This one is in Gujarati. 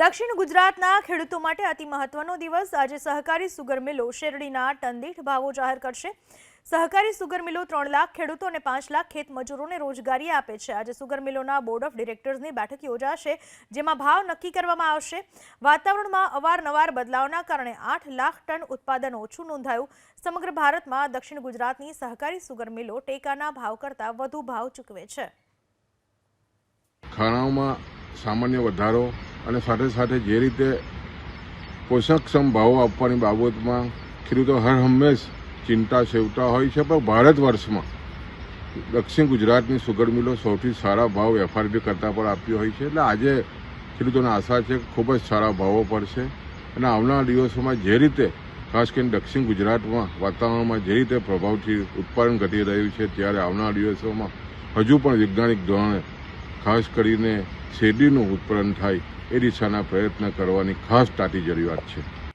દક્ષિણ ગુજરાતના ખેડૂતો માટે અતિ મહત્વનો દિવસ. આજે સહકારી સુગર મિલો શેરડીના ટનદીઠ ભાવો જાહેર કરશે. સહકારી સુગર મિલો ત્રણ લાખ ખેડૂતો અને પાંચ લાખ ખેત મજૂરોને રોજગારી આપે છે. આજે સુગર મિલોના બોર્ડ ઓફ ડિરેક્ટર્સની બેઠક યોજાશે, જેમાં ભાવ નક્કી કરવામાં આવશે. વાતાવરણમાં અવારનવાર બદલાવના કારણે આઠ લાખ ટન ઉત્પાદન ઓછું નોંધાયું. સમગ્ર ભારતમાં દક્ષિણ ગુજરાતની સહકારી સુગર મિલો ટેકાના ભાવ કરતાં વધુ ભાવ ચૂકવે છે. ખાણાઓમાં સામાન્ય વધારો અને સાથે સાથે જે રીતે પોષકક્ષમ ભાવો આપવાની બાબતમાં ખેડૂતો હર હંમેશ ચિંતા સેવતા હોય છે, પણ ભારત વર્ષમાં દક્ષિણ ગુજરાતની સુગર મિલો સૌથી સારા ભાવ એફઆરપી કરતાં પણ આપ્યો હોય છે. એટલે આજે ખેડૂતોને આશા છે કે ખૂબ જ સારા ભાવો પડશે. અને આવનારા દિવસોમાં જે રીતે, ખાસ કરીને દક્ષિણ ગુજરાતમાં વાતાવરણમાં જે રીતે પ્રભાવથી ઉત્પાદન ઘટી રહ્યું છે, ત્યારે આવનારા દિવસોમાં હજુ પણ વૈજ્ઞાનિક ધોરણે ખાસ કરીને શેરડીનું ઉત્પાદન થાય એ દિશાના પ્રયત્ન કરવાની ખાસ તાતી જરૂરિયાત છે.